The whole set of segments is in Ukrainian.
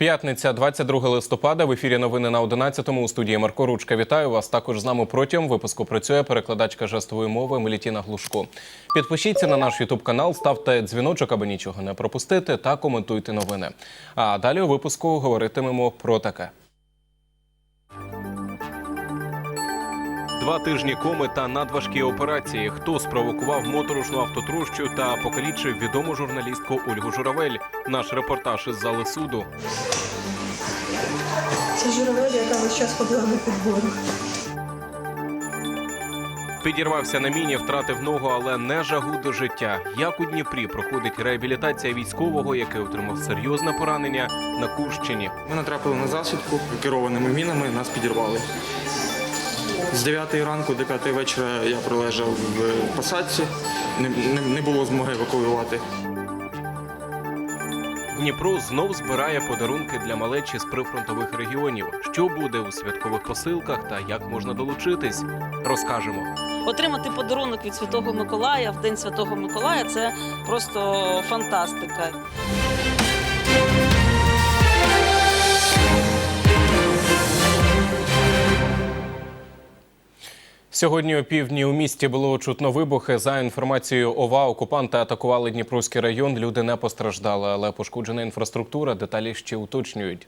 П'ятниця, 22 листопада. В ефірі новини на 11-му у студії Марко Ручка. Вітаю вас. Також з нами протягом випуску працює перекладачка жестової мови Мелітіна Глушко. Підпишіться на наш Ютуб канал, ставте дзвіночок, аби нічого не пропустити, та коментуйте новини. А далі у випуску говоритимемо про таке. Два тижні коми та надважкі операції. Хто спровокував моторошну автотрощу та покалічив відому журналістку Ольгу Журавель? Наш репортаж із зали суду. Це журавель, яка весь час ходила на підборах. Підірвався на міні, втратив ногу, але не жагу до життя. Як у Дніпрі проходить реабілітація військового, який отримав серйозне поранення на Курщині. Ми натрапили на засідку керованими мінами, нас підірвали. З 9 ранку до 5 вечора я пролежав в посадці, не, не, не було змоги евакуювати. Дніпро знов збирає подарунки для малечі з прифронтових регіонів. Що буде у святкових посилках та як можна долучитись, розкажемо. Отримати подарунок від Святого Миколая в День Святого Миколая це просто фантастика. Сьогодні о півдні у місті було чутно вибухи. За інформацією ОВА, окупанти атакували Дніпровський район. Люди не постраждали, але пошкоджена інфраструктура. Деталі ще уточнюють.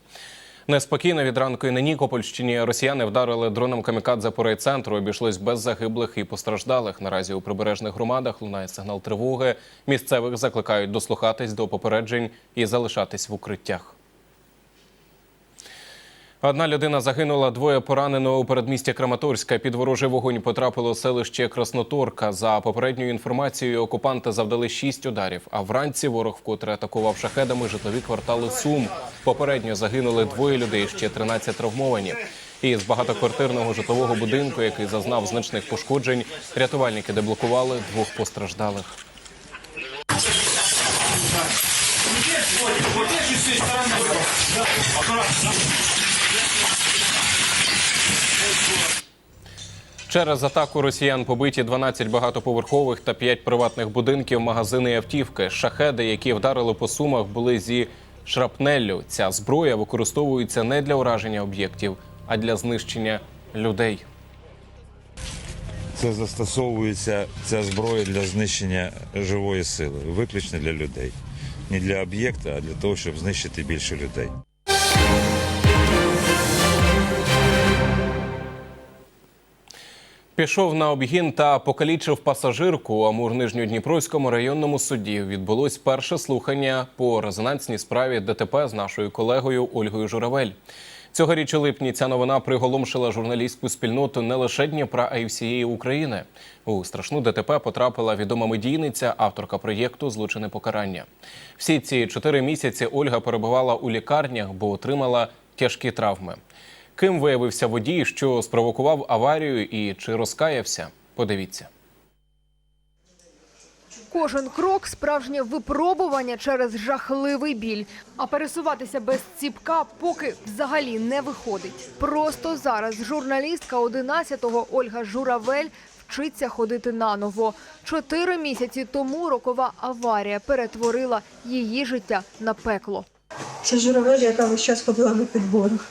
Неспокійно від ранку і на Нікопольщині росіяни вдарили дроном камікадзе по райцентру. Обійшлось без загиблих і постраждалих. Наразі у прибережних громадах лунає сигнал тривоги. Місцевих закликають дослухатись до попереджень і залишатись в укриттях. Одна людина загинула, двоє поранено у передмісті Краматорська. Під ворожий вогонь потрапило селище Красноторка. За попередньою інформацією, окупанти завдали шість ударів. А вранці ворог вкотре атакував шахедами житлові квартали Сум. Попередньо загинули двоє людей, ще 13 травмовані. І з багатоквартирного житлового будинку, який зазнав значних пошкоджень, рятувальники деблокували двох постраждалих. Через атаку росіян побиті 12 багатоповерхових та 5 приватних будинків, магазини і автівки. Шахеди, які вдарили по сумах, були зі шрапнеллю. Ця зброя використовується не для ураження об'єктів, а для знищення людей. Це застосовується ця зброя для знищення живої сили, виключно для людей. Не для об'єкта, а для того, щоб знищити більше людей. Пішов на обгін та покалічив пасажирку у Амур-Нижньодніпровському районному суді. Відбулось перше слухання по резонансній справі ДТП з нашою колегою Ольгою Журавель. Цьогоріч у липні ця новина приголомшила журналістську спільноту не лише Дніпра, а й всієї України. У страшну ДТП потрапила відома медійниця, авторка проєкту Злочини покарання. Всі ці чотири місяці Ольга перебувала у лікарнях, бо отримала тяжкі травми. Ким виявився водій, що спровокував аварію, і чи розкаявся? Подивіться. Кожен крок справжнє випробування через жахливий біль. А пересуватися без ціпка поки взагалі не виходить. Просто зараз журналістка 11-го Ольга Журавель вчиться ходити наново. Чотири місяці тому рокова аварія перетворила її життя на пекло. Це журавель, яка весь час ходила на підборах.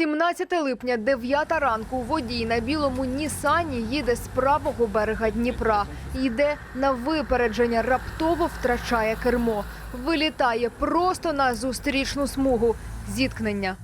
17 липня, 9 ранку, водій на білому Нісані їде з правого берега Дніпра. Йде на випередження, раптово втрачає кермо. Вилітає просто на зустрічну смугу. Зіткнення.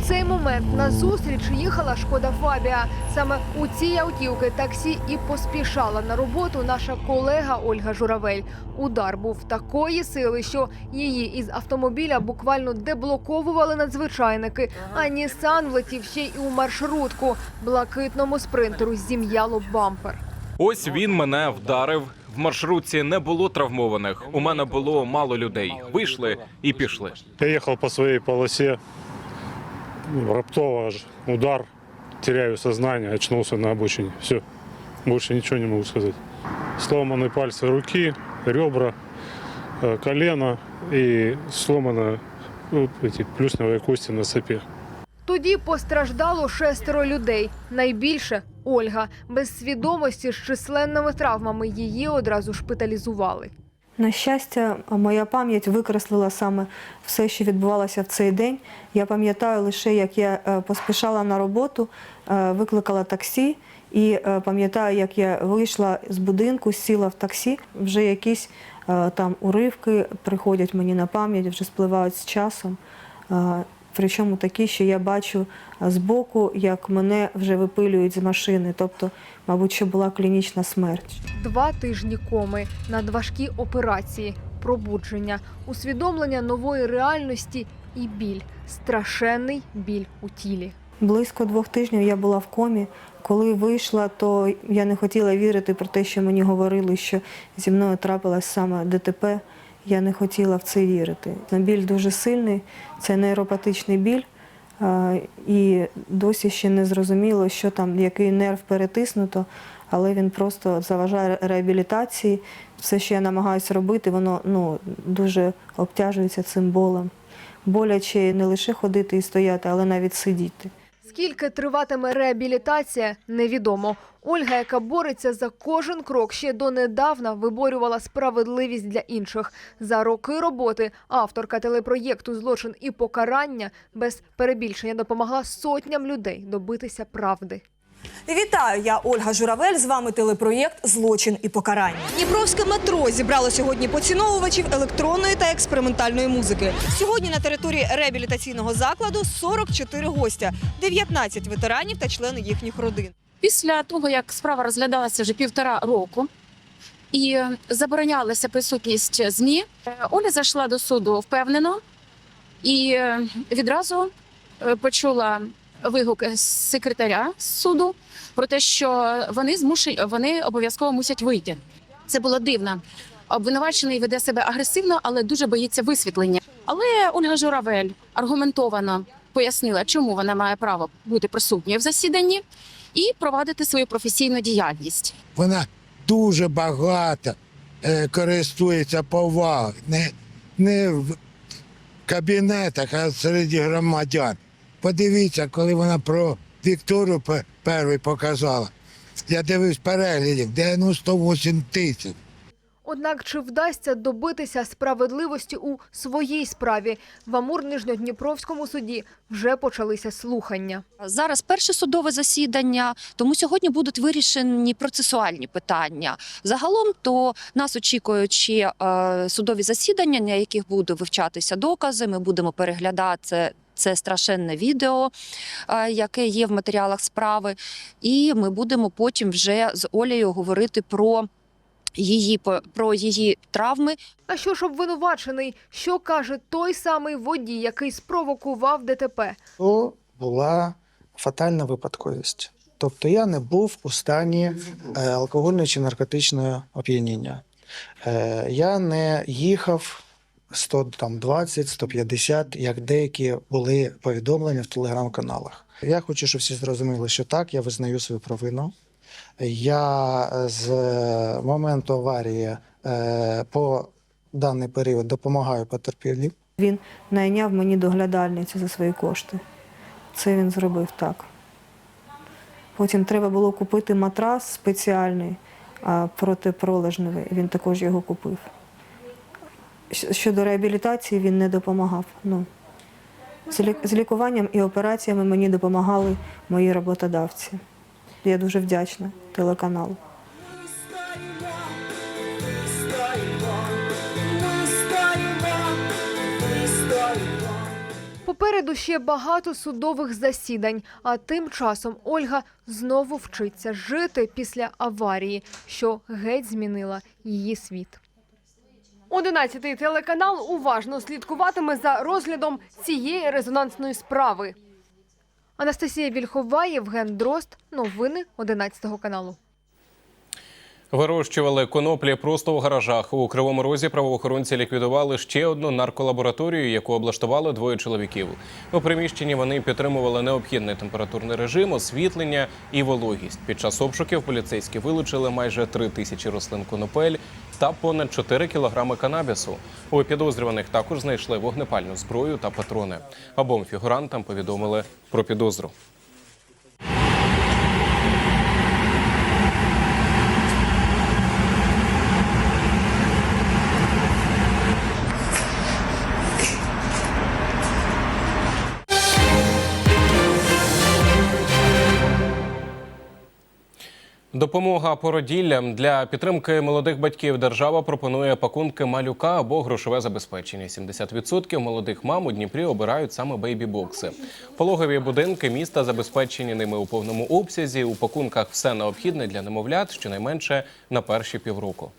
У цей момент на зустріч їхала шкода Фабія. Саме у цій автівки таксі і поспішала на роботу наша колега Ольга Журавель. Удар був такої сили, що її із автомобіля буквально деблоковували надзвичайники. А Нісан влетів ще й у маршрутку. Блакитному спринтеру зім'яло бампер. Ось він мене вдарив. В маршрутці не було травмованих. У мене було мало людей. Вийшли і пішли. Я ехал по своей полосе, ну, раптово аж удар, теряю сознание, очнулся на обочине. Все, больше ничего не могу сказать. Сломаны пальцы руки, ребра, э, колено и сломаны ну, эти плюсневые кости на цепи. Тоді постраждало шестеро людей. Найбільше Ольга без свідомості з численними травмами її одразу шпиталізували. На щастя, моя пам'ять викреслила саме все, що відбувалося в цей день. Я пам'ятаю лише, як я е, поспішала на роботу, е, викликала таксі, і е, пам'ятаю, як я вийшла з будинку, сіла в таксі. Вже якісь там уривки приходять мені на пам'ять, вже спливають з часом. Причому такі, що я бачу збоку, як мене вже випилюють з машини. Тобто, мабуть, що була клінічна смерть. Два тижні коми, надважкі операції, пробудження, усвідомлення нової реальності і біль, страшенний біль у тілі. Близько двох тижнів я була в комі. Коли вийшла, то я не хотіла вірити про те, що мені говорили, що зі мною трапилось саме ДТП. Я не хотіла в це вірити. Біль дуже сильний, це нейропатичний біль, і досі ще не зрозуміло, що там, який нерв перетиснуто, але він просто заважає реабілітації. Все, що я намагаюся робити, воно ну, дуже обтяжується цим болем. Боляче не лише ходити і стояти, але навіть сидіти. Скільки триватиме реабілітація, невідомо. Ольга, яка бореться за кожен крок, ще донедавна виборювала справедливість для інших. За роки роботи авторка телепроєкту Злочин і покарання без перебільшення допомогла сотням людей добитися правди. Вітаю, я Ольга Журавель. З вами телепроєкт Злочин і покарання. Дніпровське метро зібрало сьогодні поціновувачів електронної та експериментальної музики. Сьогодні на території реабілітаційного закладу 44 гостя, 19 ветеранів та члени їхніх родин. Після того, як справа розглядалася вже півтора року і заборонялася присутність ЗМІ, Оля зайшла до суду впевнено і е, відразу е, почула вигук з секретаря суду про те, що вони змушені, вони обов'язково мусять вийти. Це було дивно. Обвинувачений веде себе агресивно, але дуже боїться висвітлення. Але Ольга Журавель аргументовано пояснила, чому вона має право бути присутньою в засіданні і провадити свою професійну діяльність. Вона дуже багато е, користується повагою. Не, не в кабінетах, а серед громадян. Подивіться, коли вона про Вікторію пе- перший показала. Я дивився переглядів 98 тисяч. Однак чи вдасться добитися справедливості у своїй справі? В Амур-Нижньодніпровському суді вже почалися слухання. Зараз перше судове засідання, тому сьогодні будуть вирішені процесуальні питання. Загалом то нас очікують ще е, судові засідання, на яких будуть вивчатися докази. Ми будемо переглядати. Це страшенне відео, е, яке є в матеріалах справи, і ми будемо потім вже з Олею говорити про її по- про її травми, А що ж обвинувачений? Що каже той самий водій, який спровокував ДТП? То була фатальна випадковість. Тобто я не був у стані е, алкогольного чи наркотичного оп'яніння. Е, я не їхав 120-150, як деякі були повідомлення в телеграм-каналах. Я хочу, щоб всі зрозуміли, що так, я визнаю свою провину. Я е, з моменту аварії е, по даний період допомагаю потерпілим. Він найняв мені доглядальницю за свої кошти. Це він зробив так. Потім треба було купити матрас спеціальний протипролежневий. Він також його купив. Щодо реабілітації він не допомагав. Ну, з лікуванням і операціями мені допомагали мої роботодавці. Я дуже вдячна телеканалу. Попереду ще багато судових засідань. А тим часом Ольга знову вчиться жити після аварії, що геть змінила її світ. Одинадцятий телеканал уважно слідкуватиме за розглядом цієї резонансної справи. Анастасія Вільхова, Євген Дрозд. Новини 11 каналу. Вирощували коноплі просто у гаражах. У Кривому Розі правоохоронці ліквідували ще одну нарколабораторію, яку облаштували двоє чоловіків. У приміщенні вони підтримували необхідний температурний режим, освітлення і вологість. Під час обшуків поліцейські вилучили майже три тисячі рослин конопель та понад 4 кілограми канабісу. У підозрюваних також знайшли вогнепальну зброю та патрони. Обом фігурантам повідомили про підозру. Допомога породіллям для підтримки молодих батьків держава пропонує пакунки малюка або грошове забезпечення. 70% молодих мам у Дніпрі обирають саме бейбі-бокси. Пологові будинки міста забезпечені ними у повному обсязі. У пакунках все необхідне для немовлят, щонайменше на перші півроку.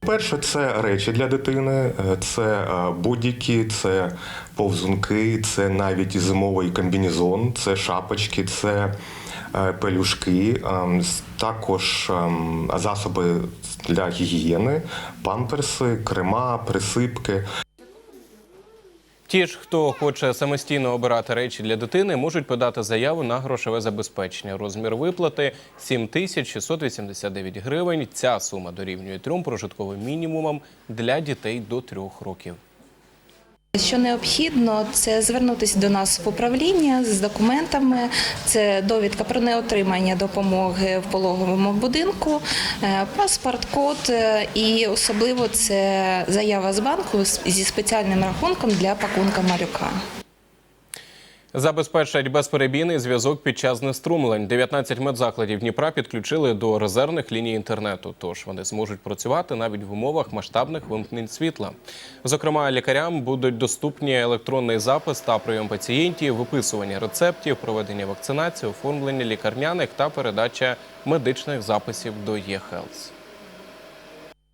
Перше, це речі для дитини, е, це е, будь-які, це повзунки, це навіть зимовий комбінезон, це шапочки, це пелюшки, ем, також ем, засоби для гігієни, памперси, крема, присипки. Ті ж, хто хоче самостійно обирати речі для дитини, можуть подати заяву на грошове забезпечення. Розмір виплати 7689 гривень. Ця сума дорівнює трьом прожитковим мінімумам для дітей до трьох років. Що необхідно, це звернутися до нас в управління з документами. Це довідка про неотримання допомоги в пологовому будинку, е, паспорт, код е, і особливо це заява з банку зі спеціальним рахунком для пакунка малюка. Забезпечать безперебійний зв'язок під час знеструмлень. 19 медзакладів Дніпра підключили до резервних ліній інтернету. Тож вони зможуть працювати навіть в умовах масштабних вимкнень світла. Зокрема, лікарям будуть доступні електронний запис та прийом пацієнтів, виписування рецептів, проведення вакцинації, оформлення лікарняних та передача медичних записів до ЄХЕЛС.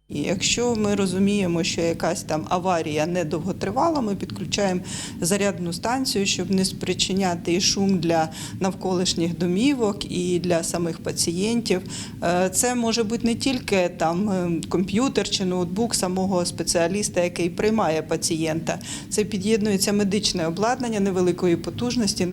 І якщо ми розуміємо, що якась там аварія недовготривала, ми підключаємо зарядну станцію, щоб не спричиняти і шум для навколишніх домівок і для самих пацієнтів. Е, Це може бути не тільки там е, комп'ютер чи ноутбук самого спеціаліста, який приймає пацієнта. Це під'єднується медичне обладнання невеликої потужності.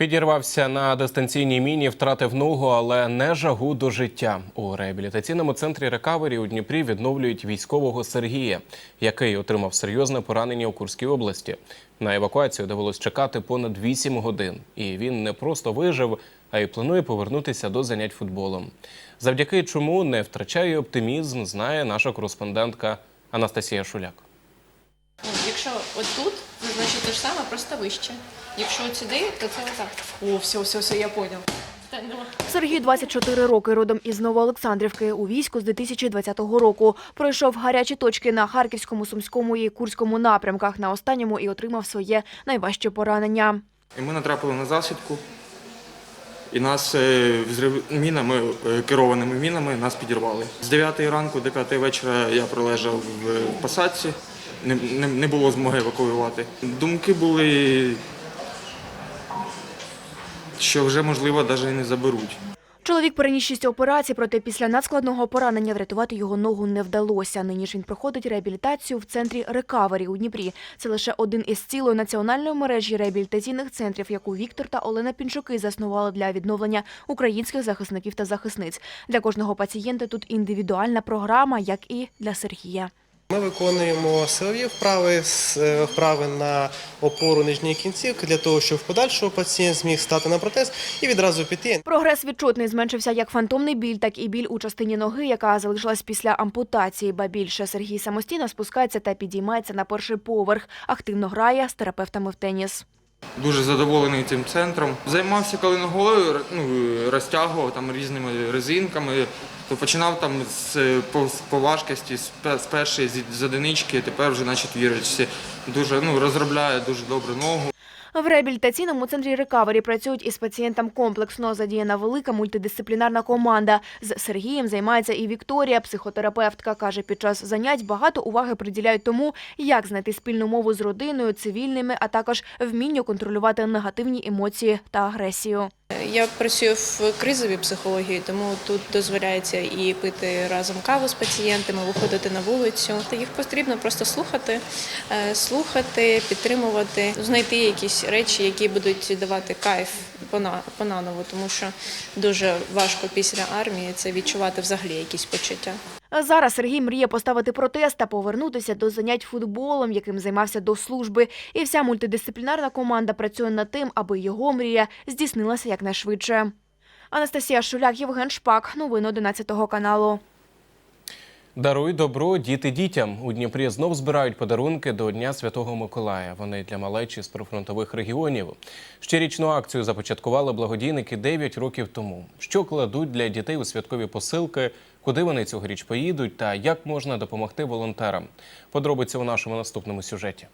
Підірвався на дистанційній міні, втратив ногу, але не жагу до життя. У реабілітаційному центрі рекавері у Дніпрі відновлюють військового Сергія, який отримав серйозне поранення у Курській області. На евакуацію довелось чекати понад 8 годин. І він не просто вижив, а й планує повернутися до занять футболом. Завдяки чому не втрачає оптимізм, знає наша кореспондентка Анастасія Шуляк. Якщо от тут, значить те ж саме, просто вище. Якщо от сюди, то це отак. О, все, все, все, я понял. Та, ну. Сергій 24 роки, родом із Новоолександрівки. У війську з 2020 року. Пройшов гарячі точки на Харківському, Сумському і Курському напрямках. На останньому і отримав своє найважче поранення. І ми натрапили на засідку. І нас е, взрив мінами, е, керованими мінами нас підірвали. З 9 ранку до 5 вечора я пролежав в посадці, не, не, не було змоги евакуювати. Думки були, що вже, можливо, навіть і не заберуть. Чоловік переніс шість операцій, проте після надскладного поранення врятувати його ногу не вдалося. Нині ж він проходить реабілітацію в центрі Рекавері у Дніпрі. Це лише один із цілої національної мережі реабілітаційних центрів, яку Віктор та Олена Пінчуки заснували для відновлення українських захисників та захисниць. Для кожного пацієнта тут індивідуальна програма, як і для Сергія. Ми виконуємо силові вправи, е, вправи на опору нижньої кінцівки для того, щоб в подальшому пацієнт зміг стати на протез і відразу піти. Прогрес відчутний зменшився як фантомний біль, так і біль у частині ноги, яка залишилась після ампутації. Ба більше Сергій самостійно спускається та підіймається на перший поверх. Активно грає з терапевтами в теніс. Дуже задоволений цим центром. Займався коли ногою, ну, розтягував там різними резинками, то починав там з по, по важкості, з, першої з, одинички, тепер вже на четвірочці. Дуже ну, розробляє дуже добру ногу. В реабілітаційному центрі рекавері працюють із пацієнтом комплексно. Задіяна велика мультидисциплінарна команда. З Сергієм займається і Вікторія, психотерапевтка. Каже, під час занять багато уваги приділяють тому, як знайти спільну мову з родиною, цивільними, а також вмінню контролювати негативні емоції та агресію. Я працюю в кризовій психології, тому тут дозволяється і пити разом каву з пацієнтами, виходити на вулицю. Їх потрібно просто слухати, е, слухати, підтримувати, знайти якісь речі, які будуть давати кайф понаново, тому що дуже важко після армії це відчувати взагалі якісь почуття. Зараз Сергій мріє поставити протест та повернутися до занять футболом, яким займався до служби. І вся мультидисциплінарна команда працює над тим, аби його мрія здійснилася якнайшвидше. Анастасія Шуляк, Євген Шпак. Новини 11 каналу. Даруй добро діти дітям. У Дніпрі знов збирають подарунки до Дня Святого Миколая. Вони для малечі з прифронтових регіонів. Щорічну акцію започаткували благодійники 9 років тому. Що кладуть для дітей у святкові посилки, куди вони цьогоріч поїдуть та як можна допомогти волонтерам. Подробиці у нашому наступному сюжеті.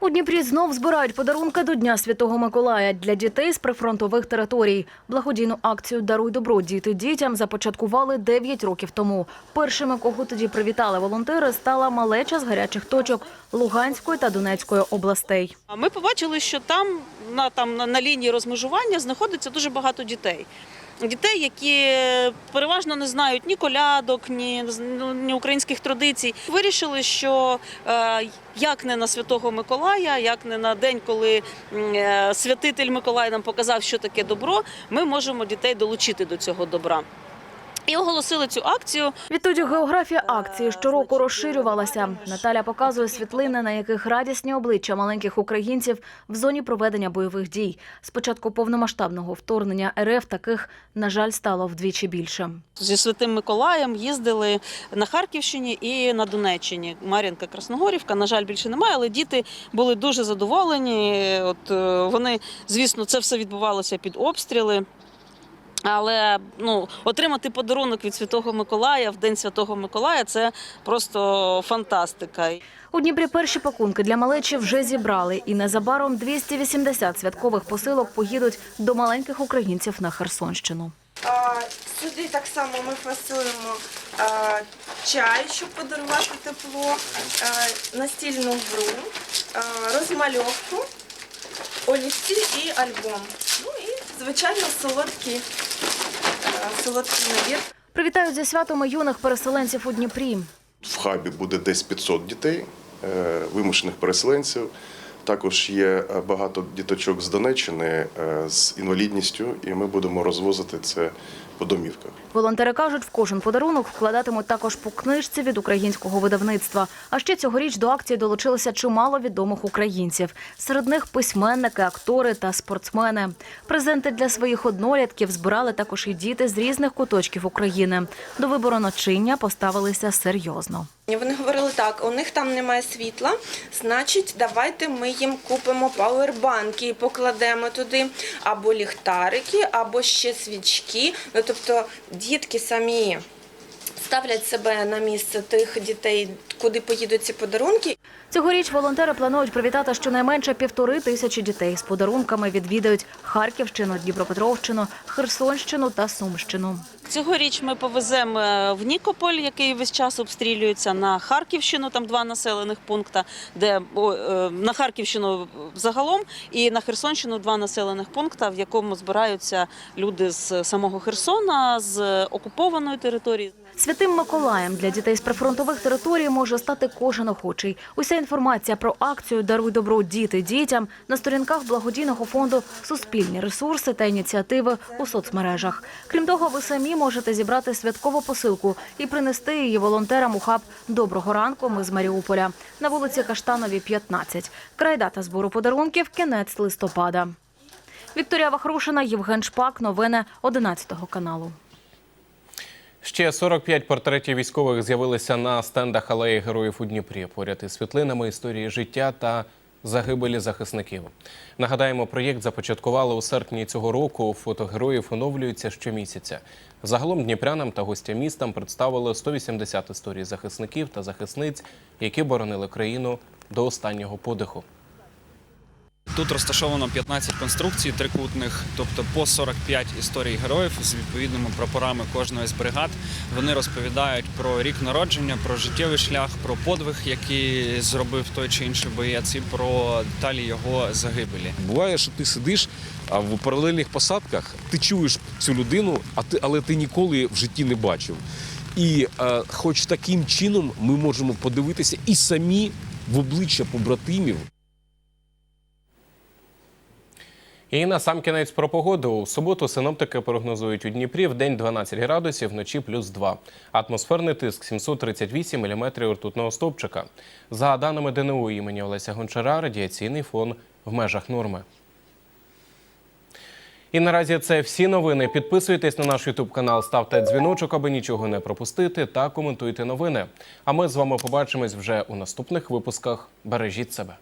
У Дніпрі знов збирають подарунки до Дня Святого Миколая для дітей з прифронтових територій. Благодійну акцію Даруй добро діти дітям започаткували 9 років тому. Першими, кого тоді привітали волонтери, стала малеча з гарячих точок Луганської та Донецької областей. Ми побачили, що там на, там, на, на лінії розмежування знаходиться дуже багато дітей. Дітей, які переважно не знають ні колядок, ні, ну, ні українських традицій. Вирішили, що е, як не на Святого Миколая, як не на день, коли е, святитель Миколай нам показав, що таке добро, ми можемо дітей долучити до цього добра. І оголосили цю акцію. Відтоді географія акції щороку розширювалася. Наталя показує світлини, на яких радісні обличчя маленьких українців в зоні проведення бойових дій. З початку повномасштабного вторгнення РФ таких, на жаль, стало вдвічі більше. Зі Святим Миколаєм їздили на Харківщині і на Донеччині. Мар'їнка, Красногорівка. На жаль, більше немає, але діти були дуже задоволені. От е, вони, звісно, це все відбувалося під обстріли. Але ну, отримати подарунок від Святого Миколая в День Святого Миколая це просто фантастика. У Дніпрі перші пакунки для малечі вже зібрали, і незабаром 280 святкових посилок поїдуть до маленьких українців на Херсонщину. А, Сюди так само ми фасуємо а, чай, щоб подарувати тепло, а, настільну гру, а, розмальовку, олівці і альбом. Ну і, звичайно, солодкі, а, солодкий набір. Привітають зі святами юних переселенців у Дніпрі. В хабі буде десь 500 дітей, е, вимушених переселенців. Також є е, багато діточок з Донеччини е, з інвалідністю, і ми будемо розвозити це по домівках. Волонтери кажуть, в кожен подарунок вкладатимуть також по книжці від українського видавництва. А ще цьогоріч до акції долучилося чимало відомих українців. Серед них письменники, актори та спортсмени. Презенти для своїх однолітків збирали також і діти з різних куточків України. До вибору начиння поставилися серйозно. Вони говорили так: у них там немає світла, значить, давайте ми їм купимо пауербанки і покладемо туди або ліхтарики, або ще свічки. Ну тобто дітки самі ставлять себе на місце тих дітей, куди поїдуть ці подарунки. Цьогоріч волонтери планують привітати щонайменше півтори тисячі дітей з подарунками. Відвідають Харківщину, Дніпропетровщину, Херсонщину та Сумщину. Цьогоріч ми повеземо е, в Нікополь, який весь час обстрілюється, на Харківщину, там два населених пункти, де о, е, на Харківщину загалом, і на Херсонщину два населених пункти, в якому збираються люди з самого Херсона, з окупованої території. Святим Миколаєм для дітей з прифронтових територій може стати кожен охочий. Уся інформація про акцію Даруй добро діти дітям на сторінках благодійного фонду Суспільні ресурси та ініціативи у соцмережах. Крім того, ви самі можете зібрати святкову посилку і принести її волонтерам у хаб Доброго ранку. Ми з Маріуполя на вулиці Каштанові, 15. Край дата збору подарунків кінець листопада. Вікторія Вахрушина, Євген Шпак. Новини 11 каналу. Ще 45 портретів військових з'явилися на стендах алеї героїв у Дніпрі. Поряд із світлинами історії життя та загибелі захисників. Нагадаємо, проєкт започаткували у серпні цього року. Фото героїв оновлюються щомісяця. Загалом дніпрянам та гостям містам представили 180 історій захисників та захисниць, які боронили країну до останнього подиху. Тут розташовано 15 конструкцій трикутних, тобто по 45 історій героїв з відповідними прапорами кожної з бригад. Вони розповідають про рік народження, про життєвий шлях, про подвиг, який зробив той чи інший боєць, і про деталі його загибелі. Буває, що ти сидиш в паралельних посадках, ти чуєш цю людину, а ти, але ти ніколи в житті не бачив. І е, хоч таким чином ми можемо подивитися і самі в обличчя побратимів. І на сам кінець про погоду. У суботу синоптики прогнозують у Дніпрі в день 12 градусів, вночі плюс 2. Атмосферний тиск 738 мм ртутного стовпчика. За даними ДНУ імені Олеся Гончара, радіаційний фон в межах норми. І наразі це всі новини. Підписуйтесь на наш Ютуб канал, ставте дзвіночок, аби нічого не пропустити, та коментуйте новини. А ми з вами побачимось вже у наступних випусках. Бережіть себе.